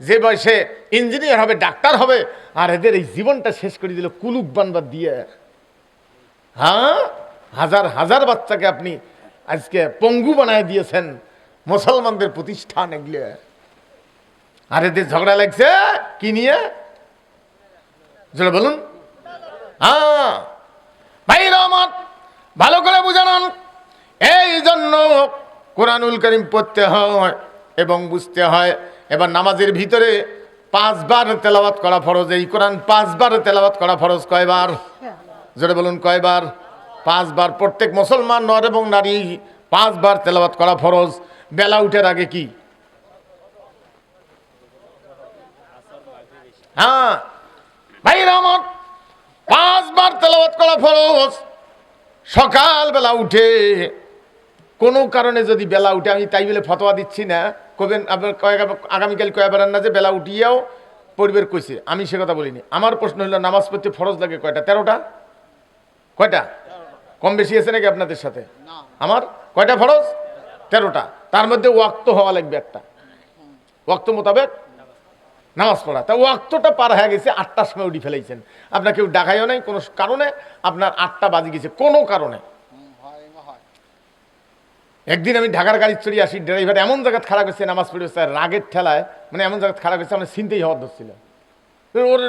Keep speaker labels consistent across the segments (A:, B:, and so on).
A: যে বয়সে ইঞ্জিনিয়ার হবে, ডাক্তার হবে, আর এদের এই জীবনটা শেষ করে দিল কুলুক বানবার দিয়ে। হ্যাঁ? হাজার হাজার বাচ্চাকে আপনি আজকে পঙ্গু বানায় দিয়েছেন মুসলমানদের প্রতিষ্ঠান এগুলো। আর এদের ঝগড়া লাগছে? কি নিয়ে? জোরে বলুন। হ্যাঁ। ভাই রহমত, ভালো করে বুঝানোন। এই জন্য কোরআনুল করিম পড়তে হয় এবং বুঝতে হয় এবার নামাজের ভিতরে পাঁচবার তেলাওয়াত করা ফরজ। এই কোরআন পাঁচবার তেলাওয়াত করা ফরজ কয়বার? জোরে বলুন, কয়বার? পাঁচবার। প্রত্যেক মুসলমান নর এবং নারী পাঁচবার তেলাওয়াত করা ফরজ। বেলা উঠের আগে কি? হ্যাঁ। ভাই রহমত পাঁচবার তেলাওয়াত করা ফরজ। সকালবেলা উঠে কোনো কারণে যদি বেলা উঠে, আমি তাই বলে ফতোয়া দিচ্ছি না। কবেন আপনার কয়েক আগামীকাল কয়ে বেড়ান না যে বেলা উঠিয়েও পরিবার কইছে। আমি সে কথা বলিনি। আমার প্রশ্ন হলো নামাজ পড়তে ফরজ লাগে কয়টা? তেরোটা? কয়টা? কম বেশি আছে নাকি আপনাদের সাথে? আমার? কয়টা ফরজ? তেরোটা। তার মধ্যে ওয়াক্ত হওয়া লাগবে একটা। ওয়াক্ত মোতাবেক নামাজ পড়া। তা ওয়াক্তটা পার হয়ে গেছে আটটার সময় উঠি ফেলাইছেন। আপনার কেউ ডাকাইও নাই কোনো কারণে আপনার আটটা বাজে গেছে কোনো কারণে। একদিন আমি ঢাকার গাড়ি চড়িয়ে আসি, ড্রাইভার এমন জায়গায় খারাপ করছে, নামাজ পড়ে স্যার রাগের ঠেলায় মানে এমন জায়গায় খারাপ করছে, আমরা চিনতেই হওয়ার ধরছিল ওর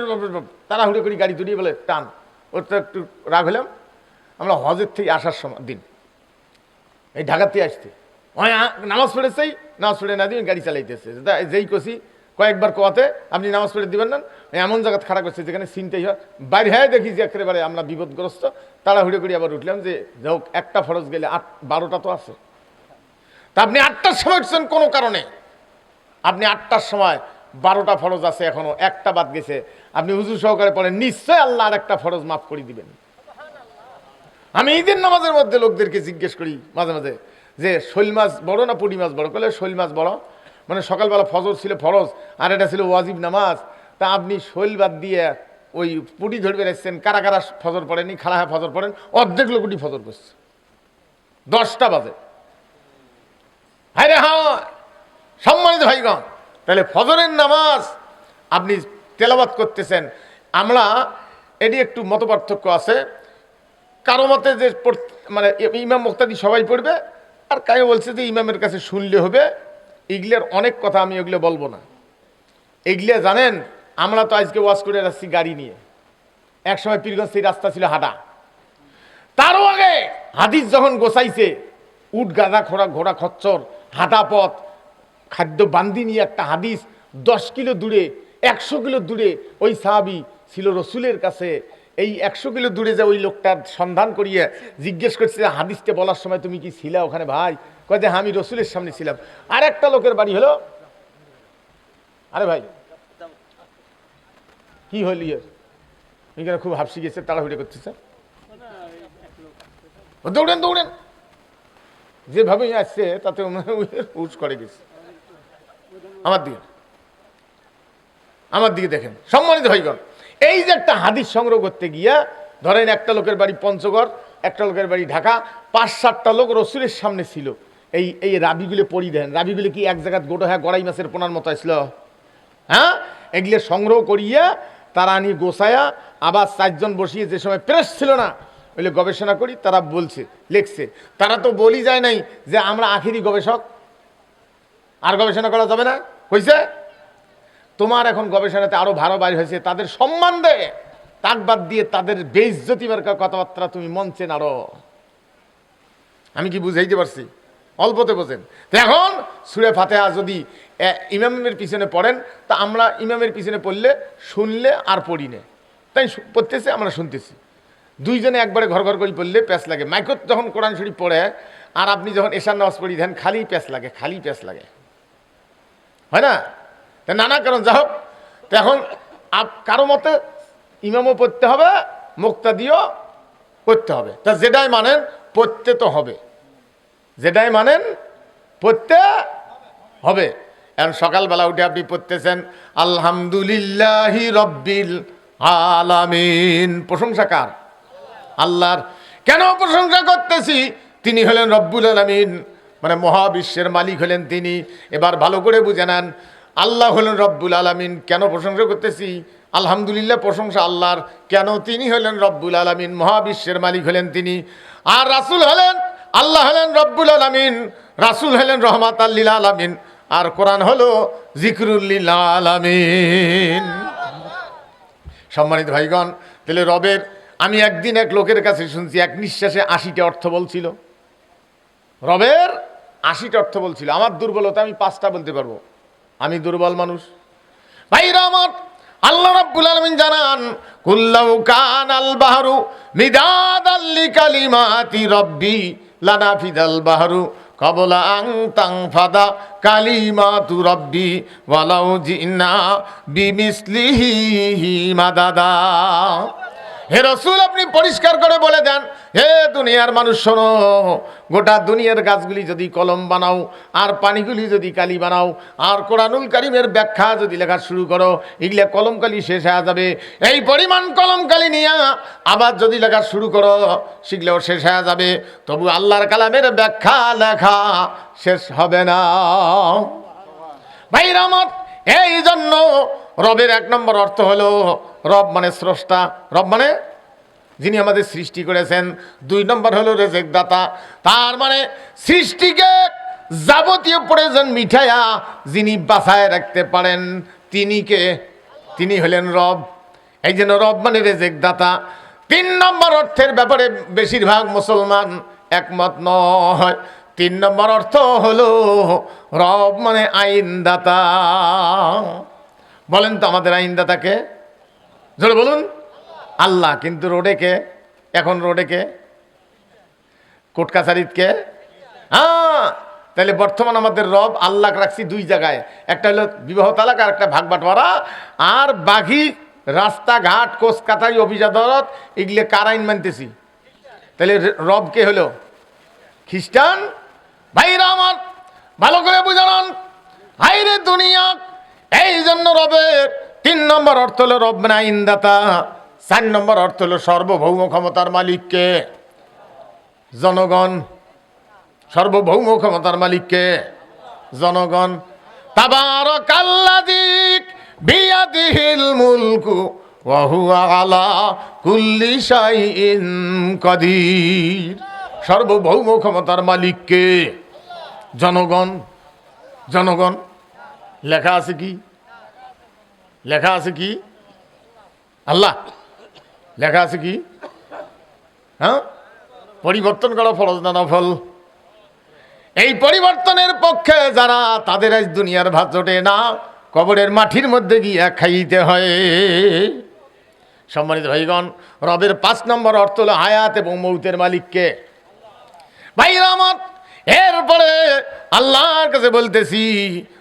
A: তাড়াহুড়ো করি গাড়ি দূরিয়ে বলে, টান। ওর তো একটু রাগ হলাম। আমরা হজের থেকে আসার সময়, দিন। এই ঢাকার থেকে আসতে নামাজ পড়েছেই নামাজ পড়ে না দিয়ে গাড়ি চালাইতেছে। যেই কষি কয়েকবার কোয়াতে, আপনি নামাজ পড়ে দিবেন না। এমন জায়গা খারাপ করছে যেখানে চিনতেই হয়। বাইরে হয়ে দেখি যে একেবারে আমরা বিপদগ্রস্ত। তাড়াহুড়ো করে আবার উঠলাম যে হোক, একটা ফরজ গেলে আট, বারোটা তো আছে। তা আপনি আটটার সময় উঠছেন কোনো কারণে? আপনি আটটার সময় বারোটা ফরজ আছে এখনও, একটা বাদ গেছে। আপনি হুজুর সহকারে পড়েন, নিশ্চয় আল্লাহ আর একটা ফরজ মাফ করে দিবেন। আমি ঈদের নামাজের মধ্যে লোকদেরকে জিজ্ঞেস করি মাঝে মাঝে যে, শৈল মাছ বড় না পুঁটি মাছ বড়? করলে শৈল মাছ বড়। মানে সকালবেলা ফজর ছিল ফরজ, আর এটা ছিল ওয়াজিব নামাজ। তা আপনি শৈল বাদ দিয়ে ওই পুটি ধরবে রাখছেন কারা কারা ফজর পড়েনি খাড়া হয়ে ফজর পড়েন, অর্ধেক লোকটি ফজর করছে। দশটা বাজে। হ্যাঁ হ্যাঁ সম্মানিত ভাইগণ, তাহলে ফজরের নামাজ আপনি তেলাবাত করতেছেন। আমরা এটি একটু মতপার্থক্য আছে। কারও মতে যে মানে ইমাম মুক্তাদি সবাই পড়বে, আর কাকে বলছে যে ইমামের কাছে শুনলে হবে। এগুলোর অনেক কথা আমি ওগুলো বলব না। এগুলো জানেন, আমরা তো আজকে ওয়াশ করে যাচ্ছি গাড়ি নিয়ে। একসময় পীরগঞ্জ সেই রাস্তা ছিল হাঁটা। তারও আগে হাদিস যখন গোসাইছে উট গাঁদা খোড়া, ঘোড়া, খচ্চর হাঁটা পথ খাদ্য বান্দি নিয়ে একটা হাদিস দশ কিলো দূরে একশো কিলো দূরে ওই সাহাবি ছিল রসুলের কাছে। এই একশো কিলো দূরে যে ওই লোকটার সন্ধান করিয়ে জিজ্ঞেস করছে হাদিসটা বলার সময় তুমি কি ছিলা ওখানে ভাই? কয় যে হ্যাঁ, আমি রসুলের সামনে ছিলাম। আর একটা লোকের বাড়ি হলো আরে ভাই কি হল ইয়ে? এখানে খুব হাফসি গেছে তাড়াহুড়ো করতেছে। দৌড়েন দৌড়েন। যেভাবে আসছে, তাতে উস করে গেছে। আমার দিকে। আমার দিকে দেখেন, সম্মানিত ভাইগণ, এই যে একটা হাদিস সংগ্রহ করতে গিয়া, ধরেন একটা লোকের বাড়ি পঞ্চগড়, একটা লোকের বাড়ি ঢাকা, পাঁচ, সাতটা লোক রসুলের সামনে ছিল। এই এই রাবিগুলো পড়ি দেন রাবিগুলো কি এক জায়গায় গোটো হ্যাঁ গড়াই মাছের পোনার মতো আসলো? হ্যাঁ? এগুলো সংগ্রহ করিয়া তারা আনি গোসায়া আবার চারজন বসিয়ে যে সময় প্রেস ছিল না ওইলে গবেষণা করি, তারা বলছে, লেখছে। তারা তো বলি যায় নাই যে আমরা আখিরি গবেষক। আর গবেষণা করা যাবে না? হয়েছে তোমার এখন গবেষণাতে আরও ভালো বাইর হয়েছে, তাদের সম্মান দেয় তাক বাদ দিয়ে তাদের বেইজ্জতিবার কথাবার্তা তুমি মঞ্চে নাড়ো। আমি কি বুঝাইতে পারছি? অল্পতে বোঝেন। এখন সুরে ফাতেহা যদি ইমামের পিছনে পড়েন, তা আমরা ইমামের পিছনে পড়লে শুনলে আর পড়ি না। তাই পড়তেছে, আমরা শুনতেছি। দুইজনে একবারে ঘর ঘর করে পড়লে প্যাস লাগে। মাইকত যখন কোরআন শরীফ পড়ে, আর আপনি যখন এশার নামাজ পড়ি দেন খালি প্যাস লাগে, খালি প্যাস লাগে। হয় না? তা নানা কারণ যা হোক। এখন কারও মতে ইমামও পড়তে হবে মুক্তা দিয়েও পড়তে হবে। তা যেটাই মানেন পড়তে তো হবে। যেটাই মানেন পড়তে হবে। এখন সকালবেলা উঠে আপনি পড়তেছেন, আলহামদুলিল্লাহি রব্বিল আলামিন। প্রশংসা কার? আল্লাহর কেন প্রশংসা করতেছি? তিনি হলেন রব্বুল আলামিন। মানে মহাবিশ্বের মালিক হলেন তিনি। এবার ভালো করে বুঝে নেন, আল্লাহ হলেন রব্বুল আলামিন। কেন প্রশংসা করতেছি? আলহামদুলিল্লাহ, প্রশংসা আল্লাহর। কেন তিনি হলেন রব্বুল আলামিন? মহাবিশ্বের মালিক হলেন তিনি। আর রাসূল হলেন, আল্লাহ হলেন রব্বুল আলামিন। রাসূল হলেন রহমাত আল্লিল আলামিন। আর কোরআন হলো জিকরুল্লিল আলামিন। সম্মানিত ভাইগণ, তাহলে রবের আমি একদিন এক লোকের কাছে শুনছি, এক নিঃশ্বাসে আশিটা অর্থ বলছিল। রবের আশিটা অর্থ বলছিল। আমার দুর্বলতা আমি পাঁচটা বলতে পারব। আমি দুর্বল মানুষ। ভাইরা আমার, আল্লাহ রাব্বুল আলামিন জানান, কুল্লাউ কান আল বাহরু মিদাদাল লিকালিমাতি রব্বি লানাফিদাল বাহরু কবলা আং তাং ফাদা কালিমাতু রব্বি ওয়ালাউ জিনা বিমিসলিহি মাদাদা। হে রসুল, আপনি পরিষ্কার করে বলে দেন। হে দুনিয়ার মানুষ, শোনো। গোটা দুনিয়ার গাছগুলি যদি কলম বানাও, আর পানিগুলি যদি কালি বানাও, আর কোরআনুল কারিমের ব্যাখ্যা যদি লেখা শুরু করো এগুলা কলম কালি শেষ হয়ে যাবে। এই পরিমাণ কলম কালি নিয়ে আবার যদি লেখা শুরু করো, শিখলেও শেষ হয়ে যাবে। তবু আল্লাহর কালামের ব্যাখ্যা লেখা শেষ হবে না। ভাই রামত এই রবের এক নম্বর অর্থ হলো রব মানে স্রষ্টা। রব মানে যিনি আমাদের সৃষ্টি করেছেন। দুই নম্বর হলো রেজেক দাতা তার মানে সৃষ্টিকে যাবতীয় প্রয়োজন মিঠাইয়া যিনি বাসায় রাখতে পারেন, তিনি কে? তিনি হলেন রব। এই জন্য রব মানে রেজেক দাতা তিন নম্বর অর্থের ব্যাপারে বেশিরভাগ মুসলমান একমত নয়। তিন নম্বর অর্থ হলো রব মানে আইনদাতা। বলেন তো আমাদের আইনদাতাকে জোরে বলুন। আল্লাহ, কিন্তু রোডে কে? এখন রোডে কে? কোর্ট কাছারিত কে? হ্যাঁ তাহলে বর্তমান আমাদের রব আল্লাহ রাখছি দুই জায়গায়। একটা হলো বিবাহ তালাক আর একটা ভাগ বাটোয়ারা। আর বাকি রাস্তাঘাট কোচ কাছারি অফিস আদালত এগুলো কার আইন মানতেছি? তাহলে রব কে হলো? খ্রিস্টান? ভাইরা আমার, ভালো করে বুঝান হাইরে দুনিয়া এই জন্য রবের তিন নম্বর অর্থ হলো রব মানে আইনদাতা চার নম্বর অর্থ হলো সার্বভৌম ক্ষমতার মালিককে। জনগণ, সার্বভৌম ক্ষমতার মালিককে। জনগণ, তাবারাকাল্লাযী বিয়াদিহিল মুলকু আলা কুল্লি শাইইন কাদির। সার্বভৌম ক্ষমতার মালিককে। জনগণ জনগণ লেখা আছে কি? লেখা আছে কি? আল্লাহ। লেখা আছে কি? হ্যাঁ? পরিবর্তন করা, ফরজ না নফল। এই পরিবর্তনের পক্ষে যারা তাদের আজ দুনিয়ার ভাত জোটে না, কবরের মাটির মধ্যে গিয়া খাইতে হয়। সম্মানিত ভাইগণ, রবের পাঁচ নম্বর অর্থ হলো হায়াত এবং মৌতের মালিককে। ভাই রহমত এরপরে আল্লাহর কাছে বলতেছি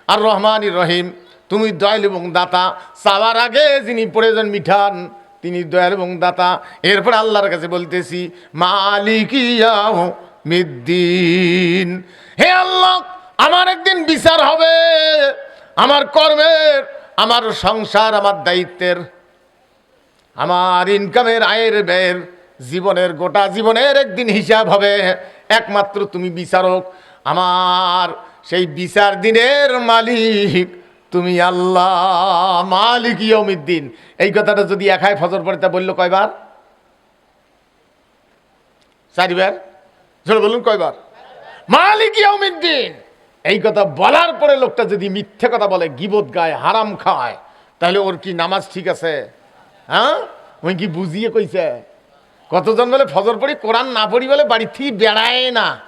A: আর রহমান রহিম তুমি দয়াল এবং দাতা। চাওয়ার আগে যিনি প্রয়োজন মিঠান, তিনি দয়াল এবং দাতা। এরপর আল্লাহর কাছে বলতেছি মালিকিয়াও মিদ্দিন। হে আল্লাহ, আমার একদিন বিচার হবে। আমার কর্মের, আমার সংসার, আমার দায়িত্বের, আমার ইনকামের আয়ের ব্যয়ের, জীবনের, গোটা জীবনের একদিন হিসাব হবে। একমাত্র তুমি বিচারক। আমার সেই বিচার দিনের মালিক। তুমি আল্লাহ, মালিক ইয়মিদ্দিন এই কথাটা যদি একাই ফজর পড়ে, তা বলল কয়বার? চারিবার? জোরে বলুন কয়বার? মালিক ইয়মিদ্দিন এই কথা বলার পরে লোকটা যদি মিথ্যে কথা বলে, গিবত গায়, হারাম খায়, তাহলে ওর কি নামাজ ঠিক আছে? হ্যাঁ? ওই কি বুঝিয়ে কইছে? কতজন বলে ফজর পড়ি, কোরআন না পড়ি বলে বাড়ি থেকে বেড়ায় না।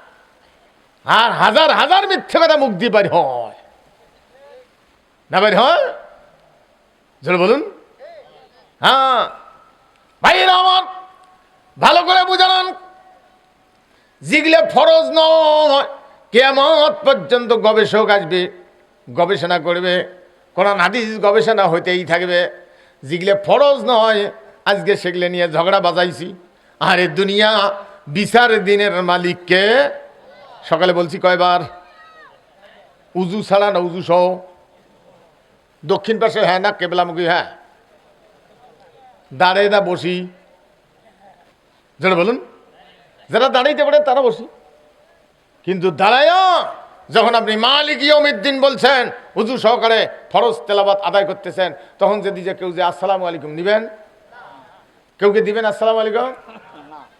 A: আর হাজার হাজার মিথ্যে কথা মুখ দিয়ে হয়। না বাড়ি হয়? বলুন। হ্যাঁ। ভাইয়েরা আমার, ভালো করে বুঝান। যেগুলো ফরজ নয় কেমত পর্যন্ত গবেষক আসবে, গবেষণা করবে। কোরআন, হাদিস গবেষণা হইতেই থাকবে। যেগুলো ফরজ নয়, আজকে সেগুলো নিয়ে ঝগড়া বাজাইছি। আরে দুনিয়া, বিচার দিনের মালিককে সকালে বলছি কয়বার? উজু ছাড়া না উজু সহ? দক্ষিণ পাশে হ্যাঁ না, কেবলামুখী হ্যাঁ। দাঁড়ে না বসি। যারা বলুন, যারা দাঁড়াইতে পারে তারা বসি। কিন্তু দাঁড়ায় যখন আপনি মালিক ইয়মিদ্দিন বলছেন, উজু সহকারে ফরজ তেলাবাত আদায় করতেছেন, তখন যদি যে কেউ যে আসসালামু আলাইকুম নিবেন? কেউ কে দিবেন আসসালামু আলাইকুম?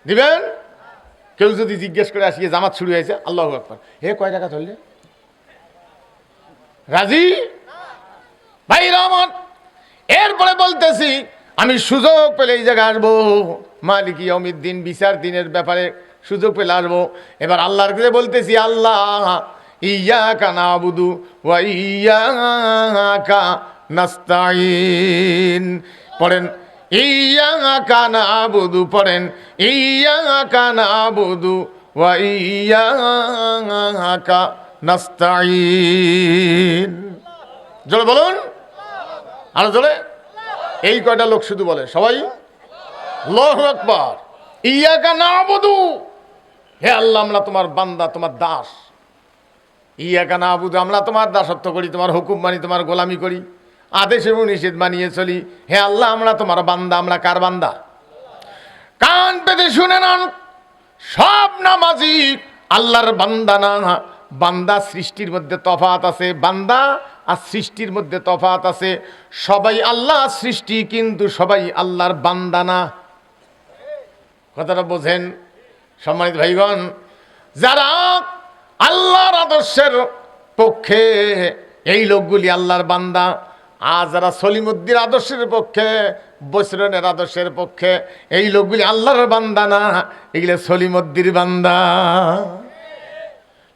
A: দিবেন? কেউ যদি জিজ্ঞেস করে আসিয়ে জামাত শুরু হয়েছে? আল্লাহ আকবর। হে কয় টাকা ধরলে? রাজি? ভাই রহমান এরপরে বলতেছি, আমি সুযোগ পেলে এই জায়গায় আসব। মালিক অমিত দিন বিচার দিনের ব্যাপারে সুযোগ পেলে আসব। এবার আল্লাহর কাছে বলতেছি, আল্লাহ ইয়া কানা বুধু ওয়া ইয়া কা নাস্তাইন পড়েন ইয়া কানা বুধু পড়েন ইয়া কানা বুধু ওয়া ইয়া নাস্তাইন জোরে বলুন। আরও জোরে। এই কয়টা লোক শুধু বলে, সবাই? লোহ আকবর। ইয়াকা না বধু হে আল্লাহ, আমরা তোমার বান্দা, তোমার দাস। ইয়াকা না বুধু আমরা তোমার দাসত্ব করি, তোমার হুকুম মানি, তোমার গোলামি করি। আদেশ এবং নিষেধ বানিয়ে চলি। হে আল্লাহ, আমরা তোমার বান্দা, আমরা কার বান্দা? কান পেতে শুনে নেন, সব নামাজি, আল্লাহর বান্দা না। বান্দা সৃষ্টির মধ্যে তফাত আছে, বান্দা আর সৃষ্টির মধ্যে তফাত আছে। সবাই আল্লাহ সৃষ্টি, কিন্তু সবাই আল্লাহর বান্দা না। কথাটা বোঝেন সম্মানিত ভাইগণ, যারা আল্লাহর আদর্শের পক্ষে এই লোকগুলি আল্লাহর বান্দা আর যারা সলিমুদ্দিন আদর্শের পক্ষে বৈশ্রনের আদর্শের পক্ষে, এই লোকগুলি আল্লাহর বান্দা না, এগুলো সলিমুদ্দির বান্দা।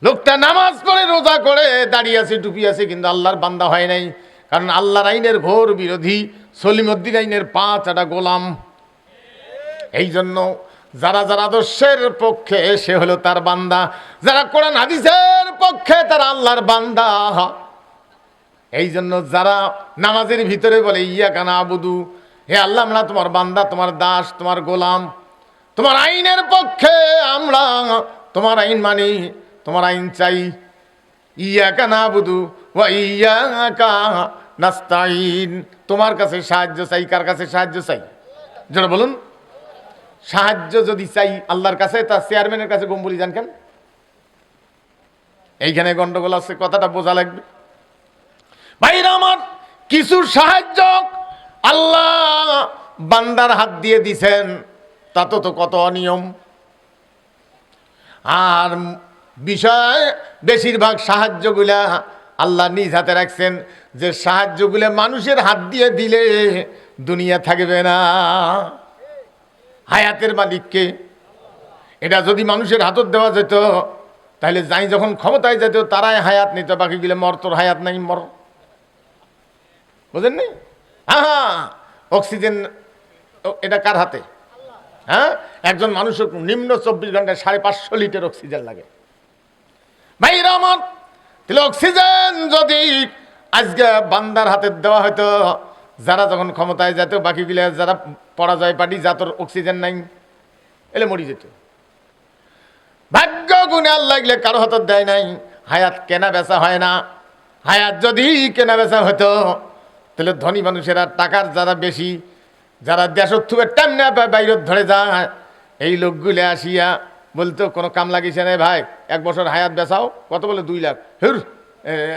A: লোকটা নামাজ পড়ে, রোজা করে, দাঁড়িয়ে আছে টুপি আছে, কিন্তু আল্লাহর বান্দা হয় নাই। কারণ আল্লাহর আইনের ঘোর বিরোধী, সলিমুদ্দিন আইনের পাঁচ একটা গোলাম। এই জন্য যারা যারা আদর্শের পক্ষে, সে হলো তার বান্দা। যারা কোরআন হাদিসের পক্ষে, তারা আল্লাহর বান্দা। এই জন্য যারা নামাজের ভিতরে বলে ইয়া কানা আবুদু হে আল্লাহ, আমরা তোমার বান্দা, তোমার দাস, তোমার গোলাম, তোমার আইনের পক্ষে আমরা তোমার আইন মানি, তোমার আইন চাই। ইয়া কানা আবুদু ওয়া ইয়া কা নাস্তাইন তোমার কাছে সাহায্য চাই, কার কাছে সাহায্য চাই? যারা বলুন। সাহায্য যদি চাই আল্লাহর কাছে, তা চেয়ারম্যানের কাছে গম্বুলি যান কেন? এইখানে গন্ডগোল আছে, কথাটা বোঝা লাগবে। ভাইরা আমার, কিছু সাহায্য আল্লাহ বান্দার হাত দিয়ে দিছেন। তাতে তো কত অনিয়ম। আর বিষয়, বেশিরভাগ সাহায্যগুলা আল্লাহ নিজ হাতে রাখছেন। যে সাহায্যগুলো মানুষের হাত দিয়ে দিলে দুনিয়া থাকবে না। হায়াতের মালিককে। এটা যদি মানুষের হাতত দেওয়া যেত, তাহলে যাই যখন ক্ষমতায় যেত, তারাই হায়াত নিত, বাকিগুলো মর তোর হায়াত নাই, মর বুঝেন নি হ্যাঁ অক্সিজেন এটা কার হাতে? হ্যাঁ? একজন মানুষের নিম্ন চব্বিশ ঘন্টায় সাড়ে পাঁচশো লিটার অক্সিজেন লাগে। ভাইরা আমার তাহলে অক্সিজেন যদি আজকে বান্দার হাতে দেওয়া হয়তো যারা যখন ক্ষমতায় যেত বাকিগুলো যারা পরাজয় পার্টি যাতর অক্সিজেন নাই, এলে মরি যেত। ভাগ্য গুণে আল্লাহ গেলে কারও হাতত দেয় নাই, হায়াত কেনা বেচা হয় না। হায়াত যদি কেনা বেচা হতো তাহলে ধনী মানুষেরা টাকার যারা বেশি, যারা দেশর থুবে টান্না বাইরে ধরে যায়। এই লোকগুলো আসিয়া বলতো, কোনো কাম লাগিয়েছে না ভাই, এক বছর হায়াত বেচাও, কত বলে দুই লাখ? হুর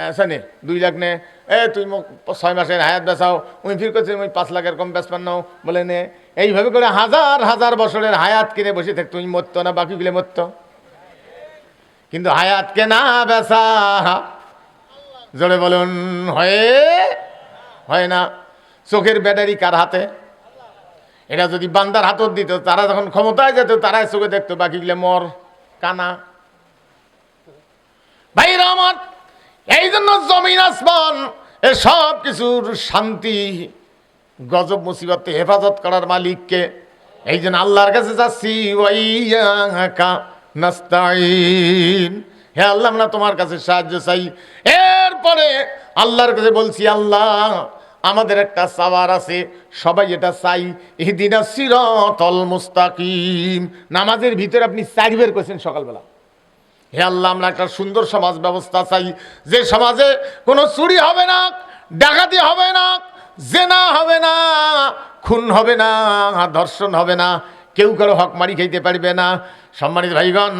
A: আসা নে, দুই লাখ নে। এ, তুই মোক ছয় মাসের হায়াত বেচাও উনি ফির করছে ওই পাঁচ লাখের কম বেচপান নাও বলে নে, এইভাবে করে হাজার হাজার বছরের হায়াত কিনে বসে থাক তুমি মরতো না, বাকিগুলো মরতো? কিন্তু হায়াত কেনা বেচা? জোরে বলুন, হয়ে হয় না। চোখের ব্যাটারি কার হাতে? এটা যদি বান্দার হাতত দিত, তারা যখন ক্ষমতায় যেত, তারাই চোখে দেখতো, বাকিগুলো মর, কানা। ভাইরা আমার এই জন্য জমিন, আসমান এ সব কিছুর শান্তি, গজব মুসিবতে হেফাজত করার মালিককে। এই জন্য আল্লাহর কাছে যাচ্ছি নাস্তাইন হে আল্লাহ, আমরা তোমার কাছে সাহায্য চাই। এরপরে আল্লাহর কাছে বলছি, আল্লাহ আমাদের একটা সাওয়ার আছে, সবাই এটা চাই। ইহদিনা সিরাতাল মুস্তাকিম। নামাজের ভিতরে আপনি চার বের করেছেন সকালবেলা। হে আল্লাহ, আমরা একটা সুন্দর সমাজ ব্যবস্থা চাই। যে সমাজে কোনো চুরি হবে না, ডাকাতি হবে না, জেনা হবে না, খুন হবে না, ধর্ষণ হবে না, কেউ কারও হক মারি খাইতে পারবে না। সম্মানিত ভাইগণ,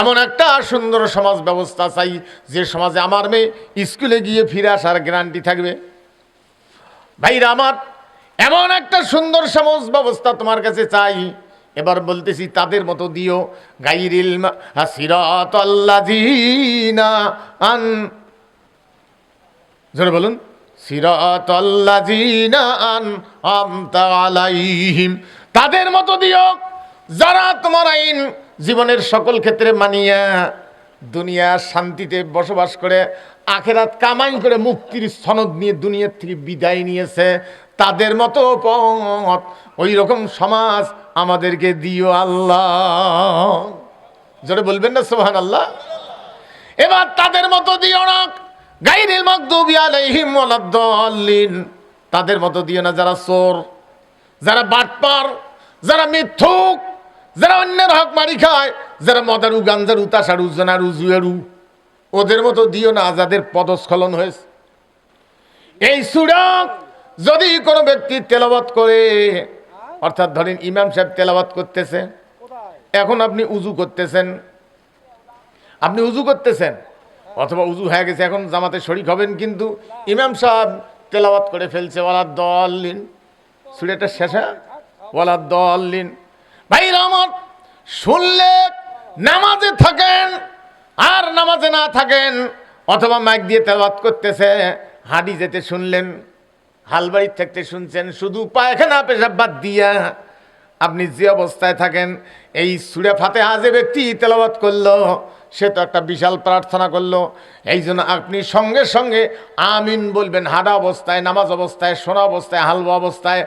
A: এমন একটা সুন্দর সমাজ ব্যবস্থা চাই, যে সমাজে আমার মেয়ে স্কুলে গিয়ে ফিরে আসার গ্যারান্টি থাকবে। ভাইরা আমার, এমন একটা সুন্দর সমাজ ব্যবস্থা তোমার কাছে চাই। এবার বলতেছি তাদের মতো দিও। গাইরিল সিরাত আল্লাযিনা আন বলুন। সিরাত আন আমতা আলাইহিম। তাদের মতো দিও যারা তোমার আইন জীবনের সকল ক্ষেত্রে মানিয়া, দুনিয়া শান্তিতে বসবাস করে আখেরাত কামাই করে মুক্তির সনদ নিয়ে দুনিয়ার থেকে বিদায় নিয়েছে। তাদের মতো পথ ওই রকম সমাজ আমাদেরকে দিও আল্লাহ। জোরে বলবেন না সোহান আল্লাহ এবার তাদের মতো দিও না। গাইরিল মাগদুবি আলাইহিম ওয়ালাদ-দাল্লিন। তাদের মতো দিও না যারা চোর, যারা বাটপার, যারা মিথ্যুক, যারা অন্যের হক মারি খায়, যারা মদারু, গাঞ্জারু, তাসারু, জনারু, জুয়েরু। ওদের মতো দিও না, যাদের পদস্খলন হয়েছে। এই সুরক যদি কোনো ব্যক্তি তেলাবাত করে, অর্থাৎ ধরেন ইমাম সাহেব তেলাবাত করতেছে, এখন আপনি উজু করতেছেন। আপনি উজু করতেছেন, অথবা উজু হয়ে গেছে, এখন জামাতে শরিক হবেন, কিন্তু ইমাম সাহেব তেলাওয়াত করে ফেলছে, ওয়ালা দলিন সুরেটা শেষা ওয়ালা দলিন ভাই আমার, শুনলে নামাজে থাকেন আর নামাজে না থাকেন, অথবা মাইক দিয়ে তেলাওয়াত করতেছে, হাঁড়ি যেতে শুনলেন হালবাড়ির থাকতে শুনছেন, শুধু পায়খানা, পেশাব বাদ দিয়া আপনি যে অবস্থায় থাকেন, এই সুরে ফাতে হাজে ব্যক্তি তেলাবাত করল সে তো একটা বিশাল প্রার্থনা করল। এই জন্য আপনি সঙ্গে সঙ্গে আমিন বলবেন হাডা অবস্থায়, নামাজ অবস্থায় সোনা অবস্থায় হালবা অবস্থায়,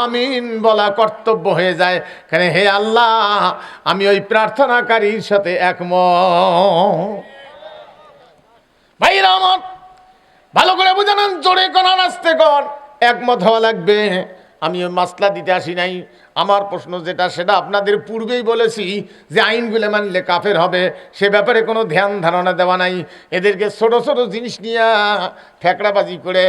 A: আমিন বলা কর্তব্য হয়ে যায়। কেন হে আল্লাহ, আমি ওই প্রার্থনাকারীর সাথে একমত। ভাইরা আমার, ভালো করে বুঝানোন জোরে করার আসতে কর একমত হওয়া লাগবে। আমি ওই মাসলা দিতে আসি নাই। আমার প্রশ্ন যেটা, সেটা আপনাদের পূর্বেই বলেছি যে আইনগুলো মানলে কাফের হবে। সে ব্যাপারে কোনো ধ্যান ধারণা দেওয়া নাই। এদেরকে ছোট ছোট জিনিস নিয়ে ফেকড়াবাজি করে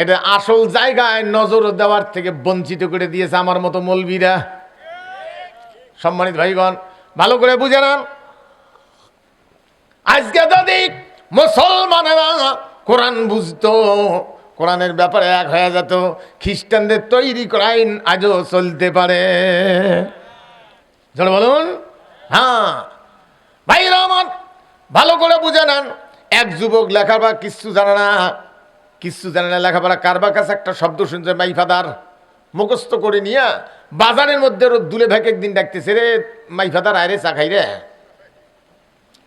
A: এটা আসল জায়গায় নজর দেওয়ার থেকে বঞ্চিত করে দিয়েছে আমার মতো মলবিরা। সম্মানিত ভাইগণ, ভালো করে বুঝে নেন। আজকে যদি মুসলমানেরা কোরআন বুঝতো কোরআনের ব্যাপারে এক হয়ে যেত। খ্রিস্টানদের তৈরি করা আইন আজও চলতে পারে। বলুন? হ্যাঁ। ভাই রহমান, ভালো করে বুঝে নেন। এক যুবক লেখাপড়া কিচ্ছু জানে না। কিচ্ছু জানে না লেখাপড়া। কারবার কাছে একটা শব্দ শুনছে মাইফাদার মুখস্থ করে নিয়ে বাজারের মধ্যে ওর দুলে ভেকে একদিন ডাকতেছে রে মাইফাদার আয় রে চা খাই রে।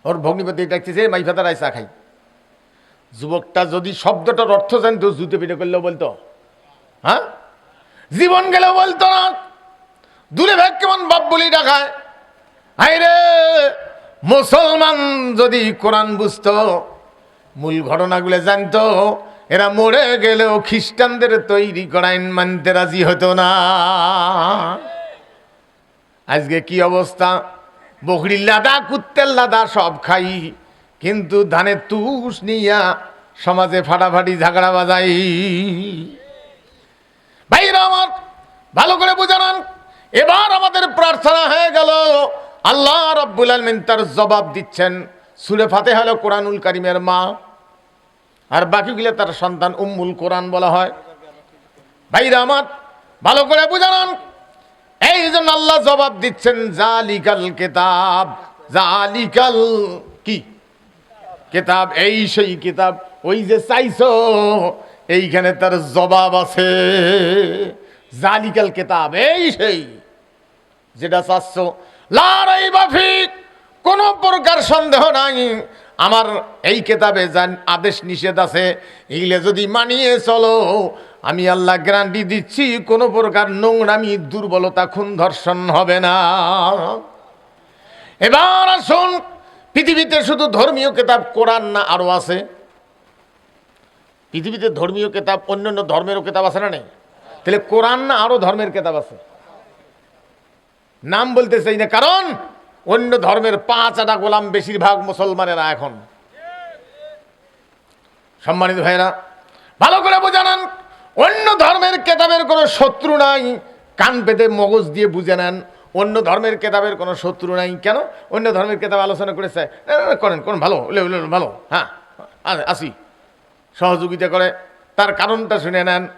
A: ওর ভগ্নিপতি ডাকতেছে, মাই ফাদার আইসা খাই। যুবকটা যদি শব্দটার অর্থ জানতো, জুতে পিঠে করলেও বলতো। হ্যাঁ? জীবন গেলেও বলতো না। দূরে ভাগ কেমন বাপ বলি ডাকায়। রে! মুসলমান যদি কোরআন বুঝত, মূল ঘটনাগুলো জানতো, এরা মরে গেলেও খ্রিস্টানদের তৈরি করা আইন মানতে রাজি হতো না। আজকে কি অবস্থা? বকরির লাদা, কুত্তের লাদা সব খাই। কিন্তু ধানের তুষ নিয়া সমাজে ফাটাফাটি ঝাগড়া বাজাই। ভাইরা আমার, ভালো করে বুঝানান, এবার আমাদের প্রার্থনা হয়ে গেল। আল্লাহ রব্বুল আলমিন তার জবাব দিচ্ছেন, সুরে ফাতে হলো কোরআনুল কারিমের মা, আর বাকিগুলো তার সন্তান উম্মুল কোরআন বলা হয়। ভাইরা আমার, ভালো করে বুঝানান, এই জন্য আল্লাহ জবাব দিচ্ছেন, জালিকাল কেতাব, জালিকাল কি? কেতাব, এই সেই কিতাব, ওই যে চাইছো, এইখানে তার জবাব আছে। জালিকাল কিতাব, এই সেই যেটা চাচ্ছ। লারাই বাফিক কোনো প্রকার সন্দেহ নাই। আমার এই কেতাবে যান আদেশ নিষেধ আছে এগুলো যদি মানিয়ে চলো, আমি আল্লাহ গ্যারান্টি দিচ্ছি, কোনো প্রকার নোংরামি, দুর্বলতা, খুন, ধর্ষণ হবে না। এবার আসুন পৃথিবীতে শুধু ধর্মীয় কেতাব, কোরআন না আরও আছে। পৃথিবীতে ধর্মীয় কেতাব, অন্যান্য ধর্মেরও কেতাব আছে না নেই? তাহলে কোরআন না আরও ধর্মের কেতাব আছে? নাম বলতে চাই না, কারণ অন্য ধর্মের পাঁচ আটা গোলাম বেশিরভাগ মুসলমানেরা এখন। সম্মানিত ভাইরা ভালো করে বোঝানান, অন্য ধর্মের কেতাবের কোনো শত্রু নাই, কান পেতে মগজ দিয়ে বুঝে নেন। অন্য ধর্মের কেতাবের কোনো শত্রু নাই। কেন? অন্য ধর্মের কেতাব আলোচনা করেছে। করেন, কোন ভালো ভালো হ্যাঁ আসি। সহযোগিতা করে। তার কারণটা শুনে নেন।